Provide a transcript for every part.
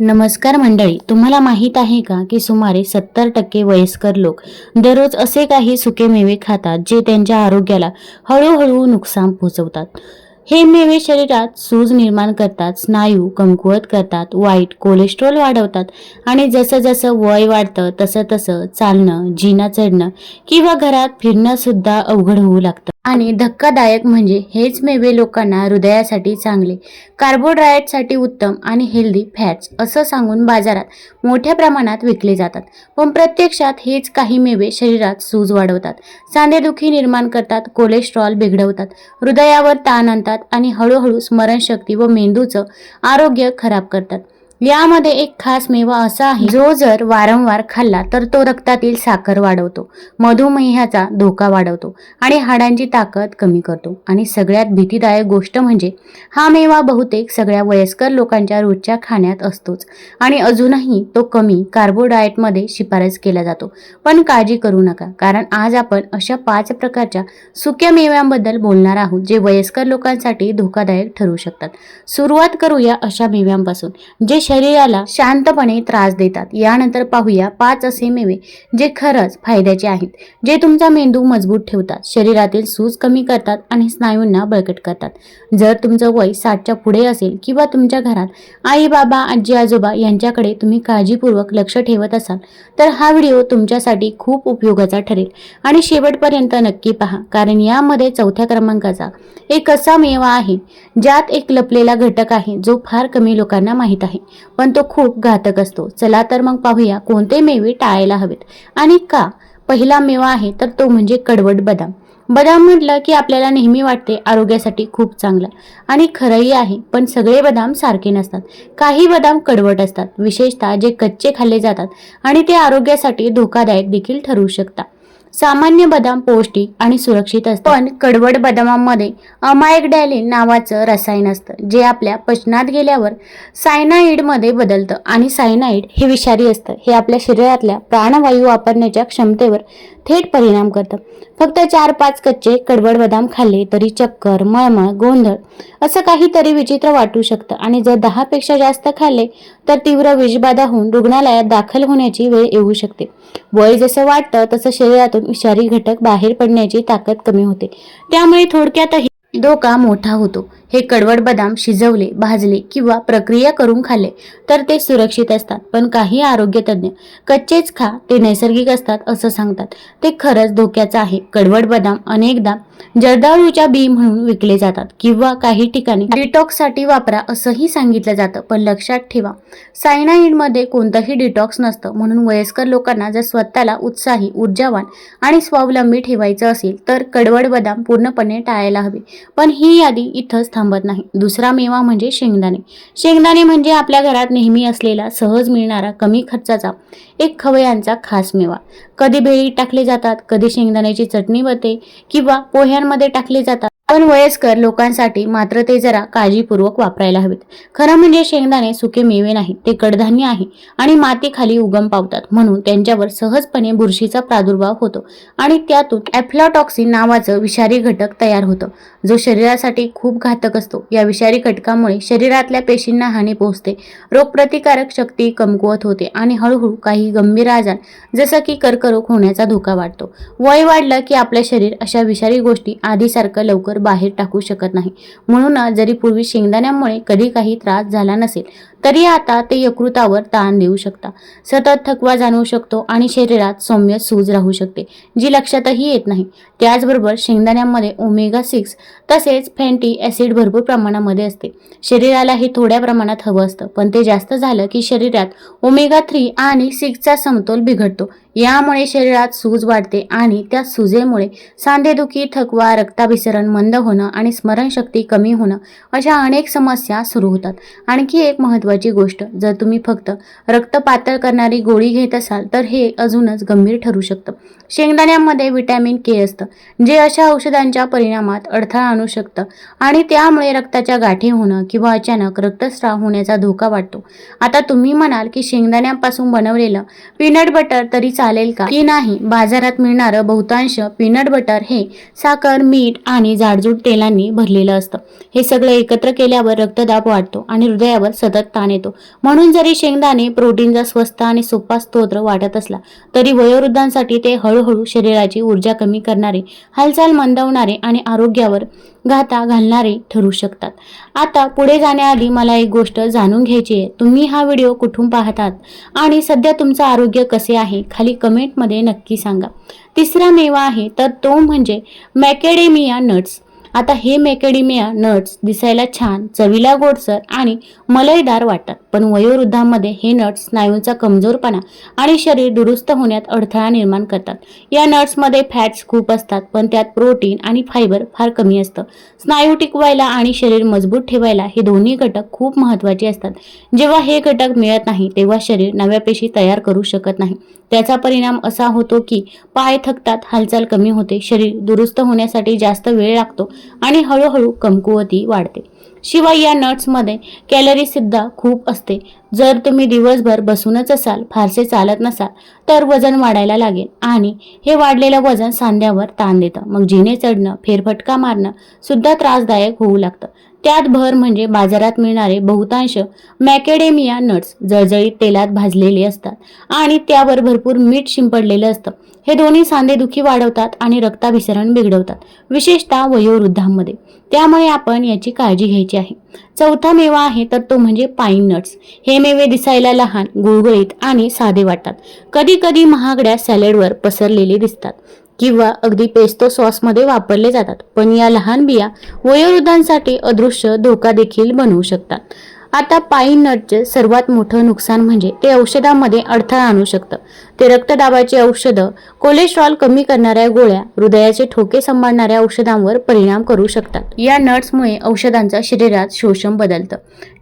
नमस्कार मंडळी तुम्हाला माहीत आहे का की सुमारे सत्तर टक्के वयस्कर लोक दररोज असे काही सुके मेवे खातात जे त्यांच्या आरोग्याला हळूहळू नुकसान पोहोचवतात. हे मेवे शरीरात सूज निर्माण करतात स्नायू कमकुवत करतात वाईट कोलेस्ट्रॉल वाढवतात आणि जसं जसं वय वाढतं तसं तसं चालणं जिना चढणं किंवा घरात फिरणं सुद्धा अवघड होऊ लागतं. आणि धक्कादायक म्हणजे हेच मेवे लोकांना हृदयासाठी चांगले. कार्बोहायड्रेटसाठी उत्तम आणि हेल्दी फॅट्स असं सांगून बाजारात मोठ्या प्रमाणात विकले जातात. पण प्रत्यक्षात हेच काही मेवे शरीरात सूज वाढवतात. सांधेदुखी निर्माण करतात कोलेस्ट्रॉल बिघडवतात हृदयावर ताण आणतात आणि हळूहळू स्मरणशक्ती व मेंदूचं आरोग्य खराब करतात. यामध्ये एक खास मेवा असा आहे जो जर वारंवार खाल्ला तर तो रक्तातील साखर वाढवतो मधुमेहाचा धोका वाढवतो आणि हाडांची ताकद कमी करतो. आणि सगळ्यात भीतीदायक गोष्ट म्हणजे हा मेवा बहुतेक सगळ्या वयस्कर लोकांच्या रोजच्या खाण्यात असतोच आणि अजूनही तो कमी कार्बोडाएटमध्ये शिफारस केला जातो. पण काळजी करू नका कारण आज आपण अशा पाच प्रकारच्या सुक्या मेव्यांबद्दल बोलणार आहोत जे वयस्कर लोकांसाठी धोकादायक ठरू शकतात. सुरुवात करूया अशा मेव्यांपासून जे शरीराला शांतपणे त्रास देतात. यानंतर पाहूया पाच असे मेवे जे खरंच फायद्याचे आहेत जे तुमचा मेंदू मजबूत ठेवतात शरीरातील सूज कमी करतात आणि स्नायूंना बळकट करतात. जर तुमचं वय साठच्या पुढे असेल किंवा तुमच्या घरात आई बाबा आजी आजोबा यांच्याकडे तुम्ही काळजीपूर्वक लक्ष ठेवत असाल तर हा व्हिडिओ तुमच्यासाठी खूप उपयोगाचा ठरेल. आणि शेवटपर्यंत नक्की पहा कारण यामध्ये चौथ्या क्रमांकाचा एक असा मेवा आहे ज्यात एक लपलेला घटक आहे जो फार कमी लोकांना माहीत आहे. पण तो खूप घातक असतो. चला तर मग पाहूया कोणते मेवे टाळायला हवेत. आणि का? पहिला मेवा आहे तर तो म्हणजे कडवट बदाम. बदाम म्हटलं की आपल्याला नेहमी वाटते आरोग्यासाठी खूप चांगलं. आणि खरंही आहे पण सगळे बदाम सारखे नसतात. काही बदाम कडवट असतात विशेषतः जे कच्चे खाल्ले जातात आणि ते आरोग्यासाठी धोकादायक देखील ठरू शकतात. सामान्य बदाम पौष्टिक आणि सुरक्षित असतात. पण कडवड बदामांमध्ये अमायगडॅलिन नावाचं रसायन असतं जे आपल्या पचनात गेल्यावर सायनाईडमध्ये बदलतं आणि सायनाईड हे विषारी असतं. हे आपल्या शरीरातल्या प्राणवायू वापरण्याच्या क्षमतेवर थेट परिणाम करतं. फक्त चार पाच कच्चे कडवड बदाम खाल्ले तरी चक्कर मळमळ गोंधळ असं काहीतरी विचित्र वाटू शकतं. आणि जर दहापेक्षा जास्त खाल्ले तर तीव्र विषबाधा होऊन रुग्णालयात दाखल होण्याची वेळ येऊ शकते. वय जसं वाटतं तसं शरीरातून विषारी घटक बाहेर पडण्याची ताकद कमी होते. त्यामुळे थोडक्यातही धोका मोठा होतो. हे कडवड बदाम शिजवले भाजले किंवा प्रक्रिया करून खाल्ले तर ते सुरक्षित असतात. पण काही आरोग्य तज्ज्ञ कच्चेच खा ते नैसर्गिक असतात असं सांगतात. ते खरंच धोक्याचं आहे. कडवड बदाम अनेकदा जर्दाळूच्या बी म्हणून विकले जातात किंवा काही ठिकाणी डिटॉक्ससाठी वापरा असंही सांगितलं जातं. पण लक्षात ठेवा सायनाईडमध्ये कोणतंही डिटॉक्स नसतं. म्हणून वयस्कर लोकांना जर स्वतःला उत्साही ऊर्जावान आणि स्वावलंबी ठेवायचं असेल तर कडवड बदाम पूर्णपणे टाळायला हवे. पण ही यादी इथंच थांबत नाही. दुसरा मेवा म्हणजे शेंगदाणे. शेंगदाणे म्हणजे आपल्या घरात नेहमी असलेला सहज मिळणारा कमी खर्चाचा एक खवयांचा खास मेवा. कधी भेळीत टाकले जातात कधी शेंगदाण्याची चटणी बनते किंवा पोह्यांमध्ये टाकले जातात. पण वयस्कर लोकांसाठी मात्र ते जरा काळजीपूर्वक वापरायला हवेत. खरं म्हणजे शेंगदाणे सुके मेवे नाहीत ते कडधान्य आहे आणि मातीखाली उगम पावतात म्हणून त्यांच्यावर सहजपणे बुरशीचा प्रादुर्भाव होतो आणि त्यातून ॲफ्लॉटॉक्सिन नावाचं विषारी घटक तयार होतं जो शरीरासाठी खूप घातक असतो. या विषारी घटकामुळे शरीरातल्या पेशींना हानी पोहोचते रोगप्रतिकारक शक्ती कमकुवत होते आणि हळूहळू काही गंभीर आजार जसं की कर्करोग होण्याचा धोका वाढतो. वय वाढलं की आपलं शरीर अशा विषारी गोष्टी आधीसारखं लवकर बाहेर टाकू शकत नाही. म्हणून जरी पूर्वी शेंगदाण्यामुळे कधी काही त्रास झाला नसेल तरी आता ते यकृतावर ताण देऊ शकता. सतत थकवा जाणवू शकतो आणि शरीरात सौम्य सूज राहू शकते जी लक्षातही येत नाही. त्याचबरोबर शेंगदाण्यामध्ये ओमेगा सिक्स तसेच फॅन्टी ॲसिड भरपूर प्रमाणामध्ये असते. शरीराला हे थोड्या प्रमाणात हवं असतं पण ते जास्त झालं की शरीरात ओमेगा थ्री आणि सिक्सचा समतोल बिघडतो. यामुळे शरीरात सूज वाढते आणि त्या सुजेमुळे सांधेदुखी थकवा रक्ताभिसरण मंद होणं आणि स्मरणशक्ती कमी होणं अशा अनेक समस्या सुरू होतात. आणखी एक महत्त्वाची गोष्ट जर तुम्ही फक्त रक्त पातळ करणारी गोळी घेत असाल तर हे अजूनच गंभीर ठरू शकतं. शेंगदाण्यामध्ये विटॅमिन के असतं जे अशा औषधांच्या परिणामात अडथळा आणू शकतं आणि त्यामुळे रक्ताच्या गाठी होणं किंवा अचानक रक्तस्राव होण्याचा धोका वाटतो. आता तुम्ही म्हणाल की शेंगदाण्यापासून बनवलेलं पीनट बटर तरी चालेल. चालेल का? की नाही बाजारात मिळणारं बहुतांश पीनट बटर हे साखर मीठ आणि जाडजूड तेलांनी भरलेलं असतं. हे सगळं एकत्र केल्यावर रक्तदाब वाढतो आणि हृदयावर सतत ताण येतो. म्हणून जरी शेंगदाणे प्रोटीनचा स्वस्त आणि सोपा स्तोत्र वाटत असला तरी वयोवृद्धांसाठी ते हळूहळू शरीराची ऊर्जा कमी करणारे हालचाल मंदवणारे आणि आरोग्यावर घाता घालणारे ठरू शकतात. आता पुढे जाण्याआधी मला एक गोष्ट जाणून घ्यायची आहे. तुम्ही हा व्हिडिओ कुठून पाहतात आणि सध्या तुमचं आरोग्य कसे आहे खाली कमेंटमध्ये नक्की सांगा. तिसरा मेवा आहे तर तो म्हणजे मॅकेडेमिया नट्स. आता हे मॅकेडेमिया नट्स दिसायला छान चवीला गोडसर आणि मलईदार वाटतात. पण वयोवृद्धांमध्ये हे नट्स स्नायूंचा कमजोरपणा आणि शरीर दुरुस्त होण्यात अडथळा निर्माण करतात. या नट्समध्ये फॅट्स खूप असतात पण त्यात प्रोटीन आणि फायबर फार कमी असतं. स्नायू टिकवायला आणि शरीर मजबूत ठेवायला हे दोन्ही घटक खूप महत्त्वाचे असतात. जेव्हा हे घटक मिळत नाही तेव्हा शरीर नव्या पेशी तयार करू शकत नाही. त्याचा परिणाम असा होतो की पाय थकतात हालचाल कमी होते शरीर दुरुस्त होण्यासाठी जास्त वेळ लागतो आणि हळूहळू कमकुवती वाढते. शिवाय या नट्समध्ये कॅलरीसुद्धा खूप असते. जर तुम्ही दिवसभर बसूनच असाल फारसे चालत नसाल तर वजन वाढायला लागेल आणि हे वाढलेलं वजन सांध्यावर ताण देतं. मग जिने चढणं फेरफटका मारणं सुद्धा त्रासदायक होऊ लागतं. त्यात भर म्हणजे बाजारात मिळणारे बहुतांश मॅकेडेमिया नट्स जळजळीत तेलात भाजलेले असतात आणि त्यावर भरपूर मीठ शिंपडलेलं असतं. हे दोन्ही सांधेदुखी वाढवतात आणि रक्ताभिसरण बिघडवतात विशेषतः वयोवृद्धांमध्ये. त्यामुळे आपण याची काळजी घ्यायची आहे. चौथा मेवा आहे तर तो म्हणजे पाईन नट्स. हे मेवे दिसायला लहान गुळगुळीत आणि साधे वाटतात. कधी कधी महागड्या सॅलेडवर पसरलेले दिसतात किंवा अगदी पेस्तो सॉसमध्ये वापरले जातात पण या लहान बिया वयोवृद्धांसाठी अदृश्य धोका देखील बनवू शकतात. आता पाईन नटचे सर्वात मोठं नुकसान म्हणजे ते औषधामध्ये अडथळा आणू शकतं. ते रक्तदाबाची औषधं कोलेस्ट्रॉल कमी करणाऱ्या गोळ्या हृदयाचे ठोके सांभाळणाऱ्या औषधांवर परिणाम करू शकतात. या नट्समुळे औषधांचा शरीरात शोषण बदलतं.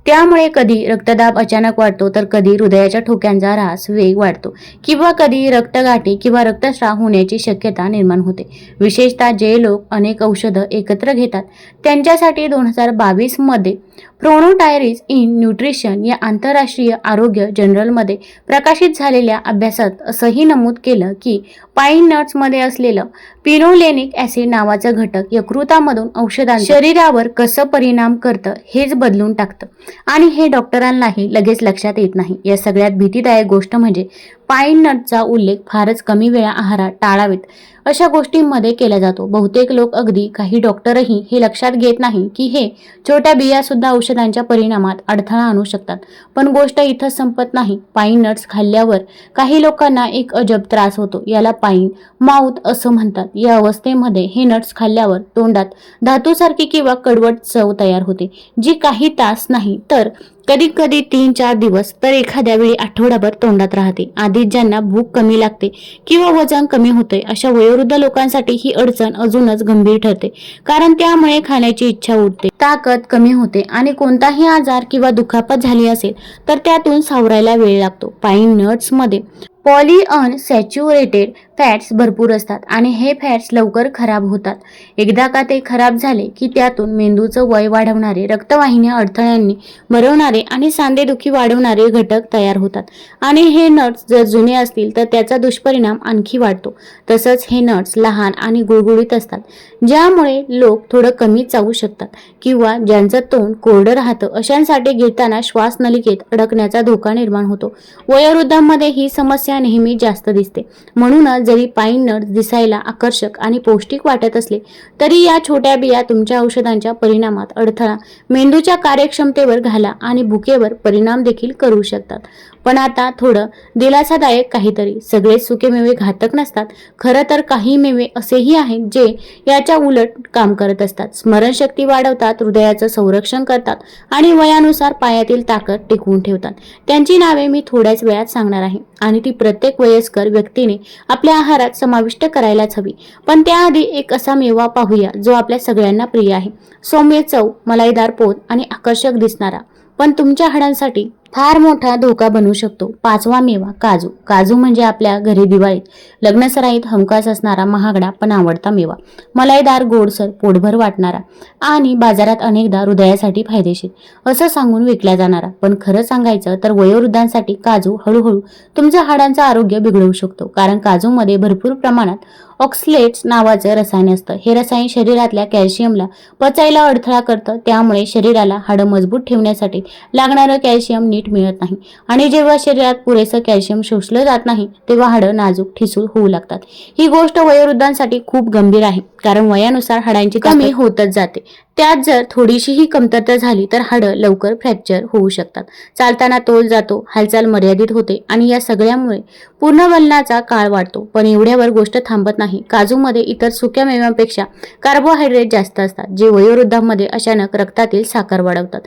त्यामुळे कधी रक्तदाब अचानक वाढतो तर कधी हृदयाच्या ठोक्यांचा ऱ्हास वेग वाढतो किंवा कधी रक्तगाठी किंवा रक्तस्राव होण्याची शक्यता निर्माण होते. विशेषतः जे लोक अनेक औषधं एकत्र घेतात त्यांच्यासाठी दोन हजार बावीसमध्ये प्रोनोटायरिस इन न्यूट्रिशन या आंतरराष्ट्रीय आरोग्य जनरलमध्ये प्रकाशित झालेल्या अभ्यासात असंही नमूद केलं की पाईन नट्समध्ये असलेलं पिनोलेनिक ॲसिड नावाचं घटक यकृतामधून औषधां शरीरावर कसं परिणाम करतं हेच बदलून टाकतं. आणि हे डॉक्टरांनाही लगेच लक्षात येत नाही. या सगळ्यात भीतीदायक गोष्ट म्हणजे पाईन नटचा उल्लेख फारच कमी वेळा आहारात टाळावेत. अशा गोष्टींमध्ये केला जातो. बहुतेक लोक अगदी काही डॉक्टरही हे लक्षात घेत नाही की हे छोट्या बिया सुद्धा औषधांच्या परिणामात अडथळा आणू शकतात. पण गोष्ट इथं संपत नाही. पाईन नट्स खाल्ल्यावर काही लोकांना एक अजब त्रास होतो. याला पाईन माउथ असं म्हणतात. या अवस्थेमध्ये हे नट्स खाल्ल्यावर तोंडात धातूसारखी किंवा कडवट चव तयार होते. जी काही तास नाही तर कधी कधी तीन चार दिवस तर एखाद्या वेळी आठवडाभर तोंडात राहते. आधीच ज्यांना भूक कमी लागते किंवा वजन कमी होते अशा वयोवृद्ध लोकांसाठी ही अडचण अजूनच गंभीर ठरते. कारण त्यामुळे खाण्याची इच्छा उठते ताकद कमी होते आणि कोणताही आजार किंवा दुखापत झाली असेल तर त्यातून सावरायला वेळ लागतो. पाईन नट्समध्ये पॉली सॅच्युरेटेड फॅट्स भरपूर असतात आणि हे फॅट्स लवकर खराब होतात. एकदा का ते खराब झाले की त्यातून मेंदूचं वय वाढवणारे रक्तवाहिन्या अडथळ्यांनी मरवणारे आणि सांधेदुखी वाढवणारे घटक तयार होतात. आणि हे नट्स जर जुने असतील तर त्याचा दुष्परिणाम आणखी वाढतो. तसंच हे नट्स लहान आणि गुळगुळीत असतात ज्यामुळे लोक थोडं कमी चावू शकतात किंवा ज्यांचं तोंड कोरडं राहतं अशांसाठी घेताना श्वासनलिकेत अडकण्याचा धोका निर्माण होतो. वयोवृद्धांमध्ये ही समस्या नेहमी जास्त दिसते. म्हणूनच जरी पाईन नट्स दिसायला आकर्षक आणि पौष्टिक वाटत असले तरी या छोट्या बिया तुमच्या औषधांच्या परिणामात अडथळा. मेंदूच्या कार्यक्षमतेवर घाला आणि भुकेवर परिणाम देखील करू शकतात. पण आता थोडं दिलासादायक काहीतरी. सगळे सुके मेवे घातक नसतात. खरं तर काही मेवे असेही आहेत जे याच्या उलट काम करत असतात. स्मरणशक्ती वाढवतात हृदयाचं संरक्षण करतात आणि वयानुसार पायातील ताकद टिकवून ठेवतात. त्यांची नावे मी थोड्याच वेळात सांगणार आहे आणि ती प्रत्येक वयस्कर व्यक्तीने आपल्या आहारात समाविष्ट करायलाच हवी. पण त्याआधी एक असा मेवा पाहूया जो आपल्या सगळ्यांना प्रिय आहे. सौम्य चव मलाईदार पोत आणि आकर्षक दिसणारा. पण तुमच्या हाडांसाठी फार मोठा धोका बनू शकतो. पाचवा मेवा काजू. काजू म्हणजे आपल्या घरी दिवाळीत लग्नसराईत हमखास असणारा महागडा पण आवडता मेवा. मलाईदार गोडसर पोटभर वाटणारा आणि बाजारात अनेकदा हृदयासाठी फायदेशीर. असं सांगून विकला जाणारा. पण खरं सांगायचं तर वयोवृद्धांसाठी काजू हळूहळू तुमच्या हाडांचं आरोग्य बिघडवू शकतो. कारण काजूमध्ये भरपूर प्रमाणात ऑक्सलेट्स नावाचं रसायन असतं. हे रसायन शरीरातल्या कॅल्शियमला पचायला अडथळा करतं. त्यामुळे शरीराला हाडं मजबूत ठेवण्यासाठी लागणारं कॅल्शियम नीट मिळत नाही. आणि जेव्हा शरीरात पुरेसं कॅल्शियम शोषलं जात नाही तेव्हा हाडं नाजूक ठिसूळ होऊ लागतात. ही गोष्ट वयोवृद्धांसाठी खूप गंभीर आहे. कारण वयानुसार हाडांची कमी होतच जाते. त्यात जर थोडीशीही कमतरता झाली तर हाडं लवकर फ्रॅक्चर होऊ शकतात. चालताना तोल जातो हालचाल मर्यादित होते आणि या सगळ्यामुळे पूर्णवलनाचा काळ वाढतो. पण एवढ्यावर गोष्ट थांबत नाही. काजूमध्ये इतर सुक्या मेव्यांपेक्षा कार्बोहायड्रेट जास्त असतात जे वयोवृद्धांमध्ये अचानक रक्तातील साखर वाढवतात.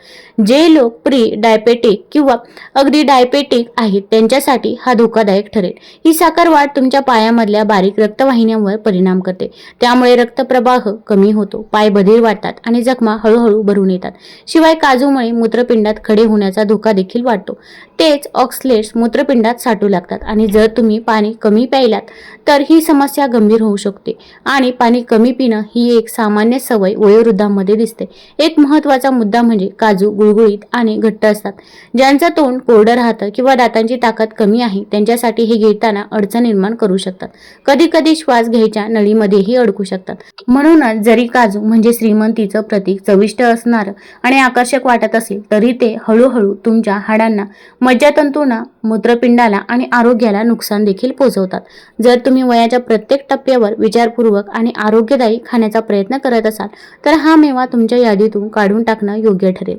जे लोक प्री डायबेटिक किंवा अगदी डायबेटिक आहेत त्यांच्यासाठी हा धोकादायक ठरेल. ही साखर वाढ तुमच्या पायामधल्या बारीक रक्तवाहिन्यांवर परिणाम करते. त्यामुळे रक्तप्रवाह कमी होतो. पाय बधीर वाटतात आणि जखमा हळूहळू भरून येतात. शिवाय काजूमुळे मूत्रपिंडात खडे होण्याचा धोका देखील वाढतो. तेच ऑक्सलेट्स मूत्रपिंडात साठू लागतात आणि जर तुम्ही पाणी कमी प्यायलात तर ही समस्या गंभीर होऊ शकते. आणि पाणी कमी पिणं ही एक सामान्य सवय वयोवृद्धांमध्ये दिसते. एक महत्त्वाचा मुद्दा म्हणजे काजू गुळगुळीत आणि घट्ट असतात. ज्या ज्यांचं तोंड कोरडं राहतं किंवा दातांची ताकद कमी आहे त्यांच्यासाठी हे घेताना अडचण निर्माण करू शकतात. कधी कधी श्वास घ्यायच्या नळीमध्येही अडकू शकतात. म्हणूनच जरी काजू म्हणजे श्रीमंतीचं प्रतीक चविष्ट असणार आणि आकर्षक वाटत असेल तरी ते हळूहळू तुमच्या हाडांना मज्जातंतूंना मूत्रपिंडाला आणि आरोग्याला नुकसान देखील पोहोचवतात. जर तुम्ही वयाच्या प्रत्येक टप्प्यावर विचारपूर्वक आणि आरोग्यदायी खाण्याचा प्रयत्न करत असाल तर हा मेवा तुमच्या यादीतून काढून टाकणं योग्य ठरेल.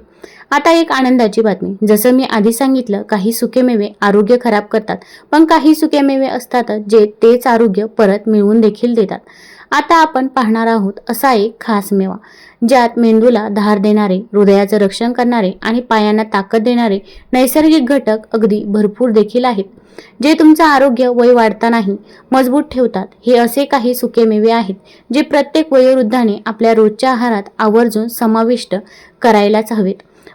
आता एक आनंदाची बातमी. जसं मी आधी सांगितलं काही सुकेमेवे आरोग्य खराब करतात पण काही सुकेमेवे असतातच जे तेच आरोग्य परत मिळवून देखील देतात. आता आपण पाहणार आहोत असा एक खास मेवा ज्यात मेंदूला धार देणारे हृदयाचं रक्षण करणारे आणि पायांना ताकद देणारे नैसर्गिक घटक अगदी भरपूर देखील आहेत जे तुमचं आरोग्य वय वाढतानाही मजबूत ठेवतात. हे असे काही सुके मेवे आहेत जे प्रत्येक वयोवृद्धाने आपल्या रोजच्या आहारात आवर्जून समाविष्ट करायलाच हवेत.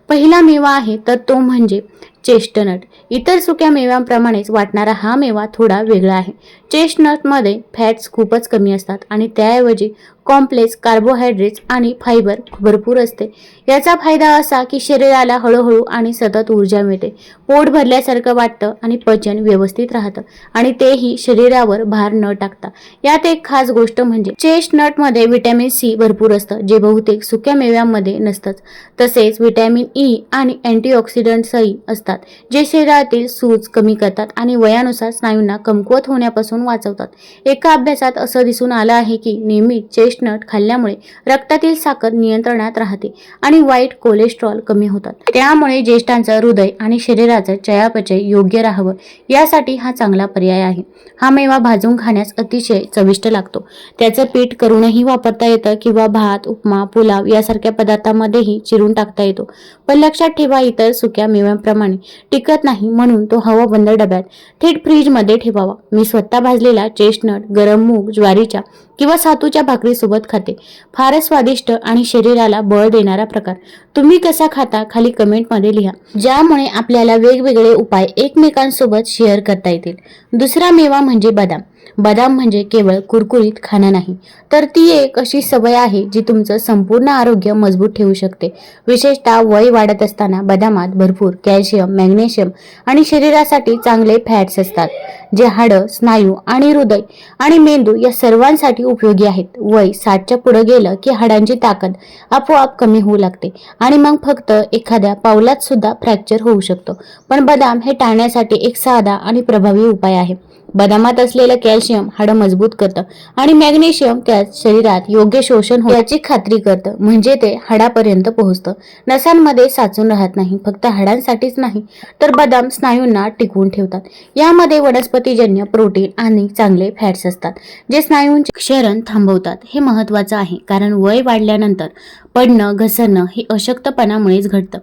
पहिला मेवा आहे तर तो म्हणजे चेस्टनट इतर सुक्या मेव्यांप्रमाणेच वाटणारा हा मेवा थोडा वेगळा आहे. चेस्टनटमध्ये फॅट्स खूपच कमी असतात आणि त्याऐवजी कॉम्प्लेक्स कार्बोहायड्रेट्स आणि फायबर भरपूर असते. याचा फायदा असा की शरीराला हळूहळू आणि सतत ऊर्जा मिळते. पोट भरल्यासारखं वाटतं आणि पचन व्यवस्थित राहतं आणि तेही शरीरावर भार न टाकता. यात एक खास गोष्ट म्हणजे चेस्टनटमध्ये व्हिटॅमिन सी भरपूर असतं जे बहुतेक सुक्या मेव्यांमध्ये नसतंच. तसेच व्हिटॅमिन ई आणि अँटीऑक्सिडंट्सही असतात. जे शरीरातील सूज कमी करतात आणि वयानुसार स्नायूंना कमकुवत होण्यापासून वाचवतात. एका अभ्यासात असं दिसून आलं आहे की नेहमी चेस्टनट खाल्ल्यामुळे रक्तातील साखर नियंत्रणात राहते आणि वाईट कोलेस्ट्रॉल कमी होतात. त्यामुळे ज्येष्ठांचं हृदय आणि शरीराचं चयापचय योग्य राहावं यासाठी हा चांगला पर्याय आहे. हा मेवा भाजून खाण्यास अतिशय चविष्ट लागतो. त्याचं पीठ करूनही वापरता येतं किंवा भात उपमा पुलाव यासारख्या पदार्थांमध्येही चिरून टाकता येतो. पण लक्षात ठेवा इतर सुक्या मेव्यांप्रमाणे टिकत नाही म्हणून तो हवा बंद डब्यात थेट फ्रीजमध्ये ठेवावा. मी स्वतः भाजलेला चेस्टनट गरम मूग ज्वारीच्या किंवा सातूच्या भाकरीसोबत खाते. फारच स्वादिष्ट आणि शरीराला बळ देणारा प्रकार. तुम्ही कसा खाता खाली कमेंटमध्ये लिहा. ज्यामुळे आपल्याला वेगवेगळे उपाय एकमेकांसोबत शेअर करता येतील. दुसरा मेवा म्हणजे बदाम. बदाम म्हणजे केवळ कुरकुरीत खाणं नाही. तर ती एक अशी सवय आहे जी तुमचं संपूर्ण आरोग्य मजबूत ठेवू शकते. विशेषतः वय वाढत असताना बदामात भरपूर कॅल्शियम मॅग्नेशियम आणि शरीरासाठी चांगले फॅट्स असतात जे हाडं स्नायू आणि हृदय आणि मेंदू या सर्वांसाठी उपयोगी आहेत. वय साठच्या पुढे गेलं की हाडांची ताकद आपोआप कमी होऊ लागते आणि मग फक्त एखाद्या पावलात सुद्धा फ्रॅक्चर होऊ शकतो. पण बदाम हे टाळण्यासाठी एक साधा आणि प्रभावी उपाय आहे. बदामात असलेलं कॅल्शियम हाडं मजबूत करतं आणि मॅग्नेशियम त्यात शरीरात योग्य शोषण हो याची खात्री करतं. म्हणजे ते हाडापर्यंत पोहोचतं. नसांमध्ये साचून राहत नाही. फक्त हाडांसाठीच नाही तर बदाम स्नायूंना टिकवून ठेवतात. यामध्ये वनस्पतीजन्य प्रोटीन आणि चांगले फॅट्स असतात जे स्नायूंचे क्षरण थांबवतात. हे महत्वाचं आहे कारण वय वाढल्यानंतर पडणं घसरणं हे अशक्तपणामुळेच घडतं.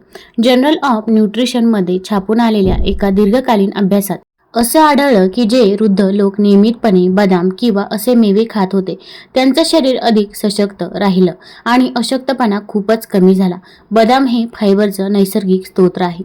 जर्नल ऑफ न्यूट्रिशनमध्ये छापून आलेल्या एका दीर्घकालीन अभ्यासात असं आढळलं की जे वृद्ध लोक नियमितपणे बदाम किंवा असे मेवे खात होते त्यांचं शरीर अधिक सशक्त राहिलं आणि अशक्तपणा खूपच कमी झाला. बदाम हे फायबरचं नैसर्गिक स्तोत्र आहे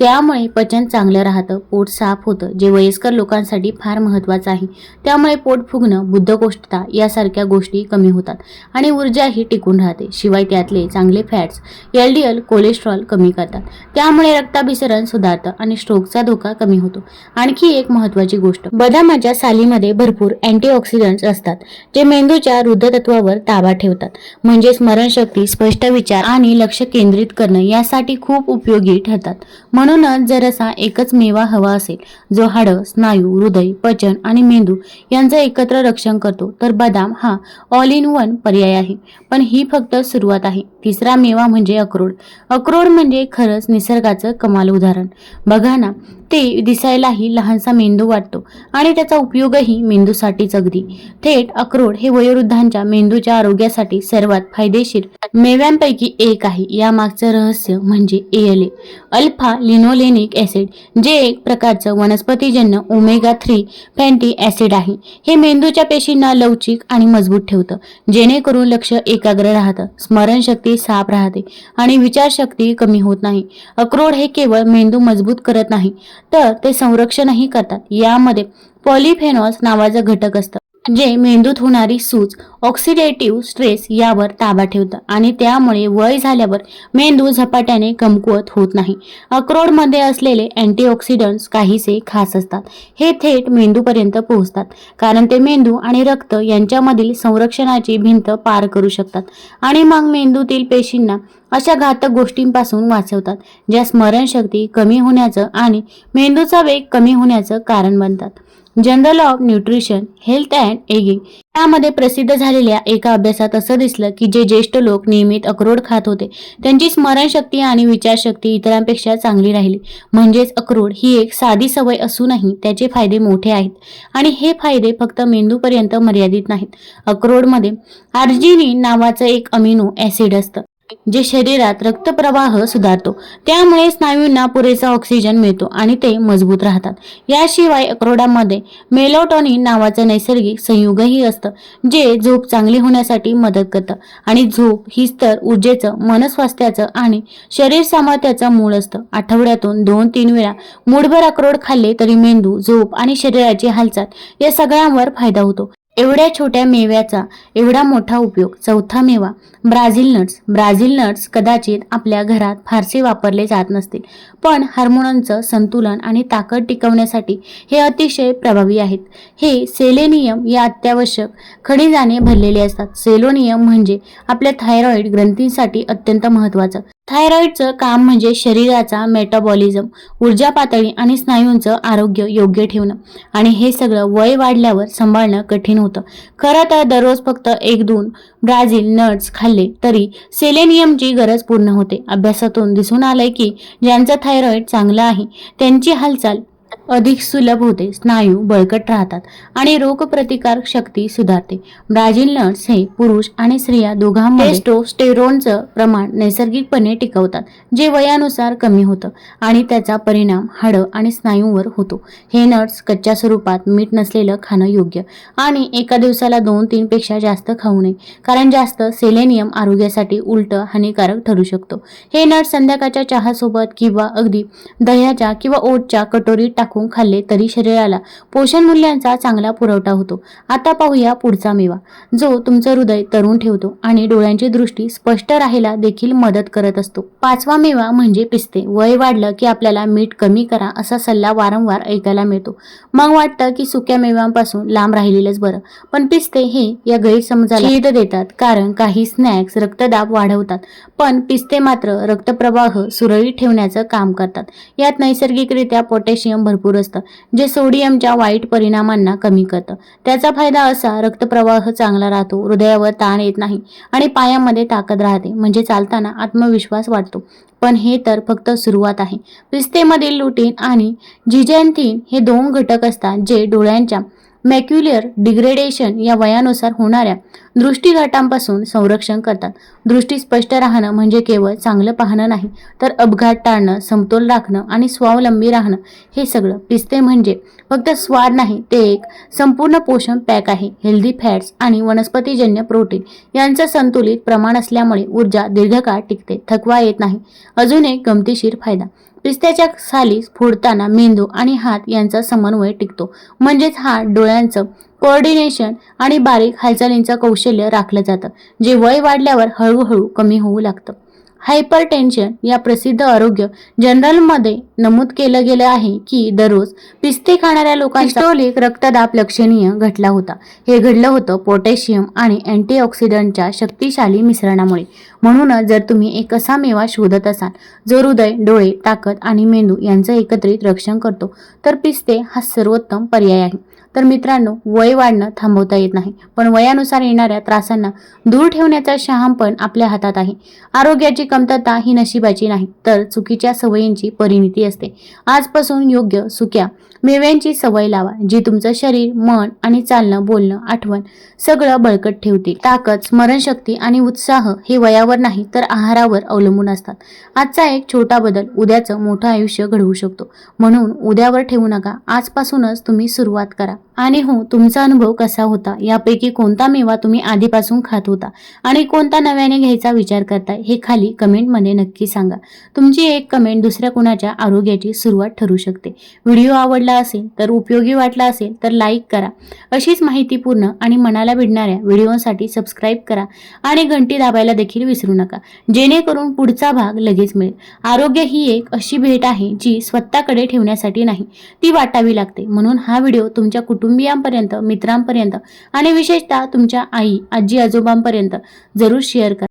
त्यामुळे पचन चांगलं राहतं पोट साफ होतं जे वयस्कर लोकांसाठी फार महत्त्वाचं आहे. त्यामुळे पोट फुगणं बुद्धकोष्ठता यासारख्या गोष्टी कमी होतात आणि ऊर्जाही टिकून राहते. शिवाय त्यातले चांगले fats L D L cholesterol कमी करतात. त्यामुळे रक्ताभिसरण सुधारतं आणि स्ट्रोकचा धोका कमी होतो. आणखी एक महत्त्वाची गोष्ट बदामाच्या सालीमध्ये भरपूर अँटीऑक्सिडंट्स असतात जे मेंदूच्या वृद्धतत्वावर ताबा ठेवतात. म्हणजे स्मरणशक्ती स्पष्ट विचार आणि लक्ष केंद्रित करणं यासाठी खूप उपयोगी ठरतात. म्हणूनच जर असा एकच मेवा हवा असेल जो हाडं स्नायू हृदय पचन आणि मेंदू यांचं एकत्र रक्षण करतो तर बदाम हा ऑल इन वन पर्याय आहे. पण ही फक्त सुरुवात आहे. तिसरा मेवा म्हणजे अक्रोड. अक्रोड म्हणजे खरंच निसर्गाचं कमाल उदाहरण. बघा ना ते दिसायलाही लहानसा मेंदू वाटतो आणि त्याचा उपयोगही मेंदूसाठीच अगदी. थेट अक्रोड हे वयोवृद्धांच्या मेंदूच्या आरोग्यासाठी सर्वात फायदेशीर मेव्यांपैकी एक आहे. यामागचं रहस्य म्हणजे एएलए. अल्फा लिनोलेनिक ऍसिड जे एक प्रकारचं वनस्पतीजन्य ओमेगा थ्री फॅन्टी ऍसिड आहे. हे मेंदूच्या पेशींना लवचिक आणि मजबूत ठेवतं. जेणेकरून लक्ष एकाग्र राहतं स्मरणशक्ती साफ राहते आणि विचारशक्ती कमी होत नाही. अक्रोड हे केवळ मेंदू मजबूत करत नाही तर ते संरक्षणही करतात. यामध्ये पॉलिफेनॉल्स नावाचं घटक असतं. जे मेंदूत होणारी सूज ऑक्सिडेटिव्ह स्ट्रेस यावर ताबा ठेवतं आणि त्यामुळे वय झाल्यावर मेंदू झपाट्याने कमकुवत होत नाही. अक्रोडमध्ये असलेले अँटीऑक्सिडंट्स काहीसे खास असतात. हे थेट मेंदूपर्यंत पोहोचतात कारण ते मेंदू आणि रक्त यांच्यामधील संरक्षणाची भिंत पार करू शकतात आणि मग मेंदूतील पेशींना अशा घातक गोष्टींपासून वाचवतात ज्या स्मरणशक्ती कमी होण्याचं आणि मेंदूचा वेग कमी होण्याचं कारण बनतात. Journal of nutrition health and ageing यामध्ये प्रसिद्ध झालेल्या एका अभ्यासात असं दिसलं की जे ज्येष्ठ लोक नियमित अक्रोड खात होते त्यांची स्मरणशक्ती आणि विचारशक्ती इतरांपेक्षा चांगली राहिली. म्हणजेच अक्रोड ही एक साधी सवय असूनही त्याचे फायदे मोठे आहेत. आणि हे फायदे फक्त मेंदूपर्यंत मर्यादित नाहीत. अक्रोडमध्ये आर्जिनिन नावाचं एक अमिनो ॲसिड असतं. जे शरीरात रक्तप्रवाह सुधारतो त्यामुळे स्नायूंना पुरेसा ऑक्सिजन मिळतो आणि ते मजबूत राहतात. याशिवाय अक्रोडामध्ये मेलोटॉनिन नावाचं नैसर्गिक संयुगही असतं जे झोप चांगली होण्यासाठी मदत करतं. आणि झोप हीच तर ऊर्जेचं मनस्वास्थ्याचं आणि शरीर सामर्थ्याचं मूळ असतं. आठवड्यातून दोन तीन वेळा मूठभर अक्रोड खाल्ले तरी मेंदू झोप आणि शरीराची हालचाल या सगळ्यांवर फायदा होतो. एवढ्या छोट्या मेव्याचा एवढा मोठा उपयोग चौथा मेवा ब्राझील नट्स. ब्राझील नट्स कदाचित आपल्या घरात फारसे वापरले जात नसतील पण हार्मोनांचं संतुलन आणि ताकद टिकवण्यासाठी हे अतिशय प्रभावी आहेत. हे सेलेनियम या अत्यावश्यक खनिजाने भरलेले असतात. सेलोनियम म्हणजे आपल्या थायरॉईड ग्रंथींसाठी अत्यंत महत्त्वाचं. थायरॉईडचं काम म्हणजे शरीराचा मेटाबॉलिझम ऊर्जा पातळी आणि स्नायूंचं आरोग्य योग्य ठेवणं. आणि हे सगळं वय वाढल्यावर सांभाळणं कठीण होतं. खरं तर दररोज फक्त एक दोन ब्राझील नट्स खाल्ले तरी सेलेनियमची गरज पूर्ण होते. अभ्यासातून दिसून आलंय की ज्यांचं थायरॉईड चांगलं आहे त्यांची हालचाल अधिक सुलभ होते. स्नायू बळकट राहतात आणि रोगप्रतिकार शक्ती सुधारते. ब्राझील नट्स हे पुरुष आणि स्त्रिया दोघांमध्ये टेस्टोस्टेरोनचं प्रमाण नैसर्गिकपणे टिकवतात जे वयानुसार कमी होतं आणि त्याचा परिणाम हाडं आणि स्नायूंवर होतो. हे नट्स कच्च्या स्वरूपात मीठ नसलेलं खाणं योग्य आणि एका दिवसाला दोन तीन पेक्षा जास्त खाऊ नये कारण जास्त सेलेनियम आरोग्यासाठी उलट हानिकारक ठरू शकतो. हे नट संध्याकाळच्या चहासोबत किंवा अगदी दह्याच्या किंवा ओटच्या कटोरीत टाकून खाल्ले तरी शरीराला पोषण मूल्यांचा चांगला पुरवठा होतो. आता पाहूया पुढचा मेवा. जो तुमचं हृदय तरुण ठेवतो आणि डोळ्यांची दृष्टी स्पष्ट राहायला देखील मदत करत असतो. पाचवा मेवा म्हणजे पिस्ते. वय वाढलं की आपल्याला मीठ कमी करा असा सल्ला वारंवार ऐकायला मिळतो. मग वाटतं की सुक्या मेव्यांपासून लांब राहिलेलंच बरं. पण पिस्ते हे या गैरसमजाला छेद देतात कारण काही स्नॅक्स रक्तदाब वाढवतात. पण पिस्ते मात्र रक्तप्रवाह सुरळीत ठेवण्याचं काम करतात. यात नैसर्गिकरित्या पोटॅशियम भरपूर असतं. जे सोडियमच्या वाईट परिणामांना कमी करतं. त्याचा फायदा असा रक्तप्रवाह चांगला राहतो हृदयावर ताण येत नाही आणि पायामध्ये ताकद राहते म्हणजे चालताना आत्मविश्वास वाटतो पण हे तर फक्त सुरुवात आहे. पिस्तेमधील लुटीन आणि जिजॅन्थिन हे दोन घटक असतात जे डोळ्यांच्या मॅक्युलियर डिग्रेडेशन या वयानुसार होणाऱ्या दृष्टीघाटांपासून संरक्षण करतात. दृष्टी स्पष्ट राहणं म्हणजे केवळ चांगलं पाहणं नाही तर अपघात टाळणं समतोल राखणं आणि स्वावलंबी राहणं हे सगळं पिस्ते म्हणजे फक्त स्वाद नाही ते एक संपूर्ण पोषण पॅक आहे. हेल्दी फॅट्स आणि वनस्पतीजन्य प्रोटीन यांचं संतुलित प्रमाण असल्यामुळे ऊर्जा दीर्घकाळ टिकते थकवा येत नाही. अजून एक गमतीशीर फायदा. पिस्त्याच्या साली फोडताना मेंदू आणि हात यांचा समन्वय टिकतो. म्हणजेच हा डोळ्यांचं कोऑर्डिनेशन आणि बारीक हालचालींचं कौशल्य राखलं जातं जे वय वाढल्यावर हळूहळू कमी होऊ लागतं. हायपरटेन्शन या प्रसिद्ध आरोग्य जनरलमध्ये नमूद केलं गेलं आहे की दररोज पिस्ते खाणाऱ्या लोकांचा रक्तदाब लक्षणीय घटला होता. हे घडलं होतं पोटॅशियम आणि अँटीऑक्सिडंटच्या शक्तिशाली मिश्रणामुळे. म्हणूनच जर तुम्ही एक असा मेवा शोधत असाल जो हृदय डोळे ताकद आणि मेंदू यांचं एकत्रित रक्षण करतो तर पिस्ते हा सर्वोत्तम पर्याय आहे. तर मित्रांनो वय वाढणं थांबवता येत नाही. पण वयानुसार येणाऱ्या त्रासांना दूर ठेवण्याचा शहामपण आपल्या हातात आहे. आरोग्याची कमतरता ही नशिबाची नाही तर चुकीच्या सवयींची परिणिती असते. आजपासून योग्य सुक्या मेव्यांची सवय लावा जी तुमचं शरीर मन आणि चालणं बोलणं आठवण सगळं बळकट ठेवते ताकद स्मरणशक्ती आणि उत्साह हे वयावर नाही तर आहारावर अवलंबून असतात. आजचा एक छोटा बदल उद्याचं मोठं आयुष्य घडवू शकतो. म्हणून उद्यावर ठेवू नका. आजपासूनच तुम्ही सुरुवात करा. आणि हो तुमचा अनुभव कसा होता? यापैकी कोणता मेवा तुम्ही आधीपासून खात होता? आणि कोणता नव्याने घ्यायचा विचार करताय? हे खाली कमेंटमध्ये नक्की सांगा. तुमची एक कमेंट दुसऱ्या कुणाच्या आरोग्याची सुरुवात ठरू शकते. व्हिडिओ आवडला असेल तर उपयोगी वाटला असेल तर लाईक करा. अशीच माहितीपूर्ण आणि मनाला भिडणाऱ्या व्हिडिओसाठी सबस्क्राईब करा आणि घंटी दाबायला देखील विसरू नका. जेणेकरून पुढचा भाग लगेच मिळेल. आरोग्य ही एक अशी भेट आहे जी स्वतःकडे ठेवण्यासाठी नाही ती वाटावी लागते. म्हणून हा व्हिडिओ तुमच्या कुटुंब कुटुंबियांपर्यंत मित्रांपर्यंत आणि विशेषतः तुमच्या आई आजी आजोबांपर्यंत जरूर शेअर करा.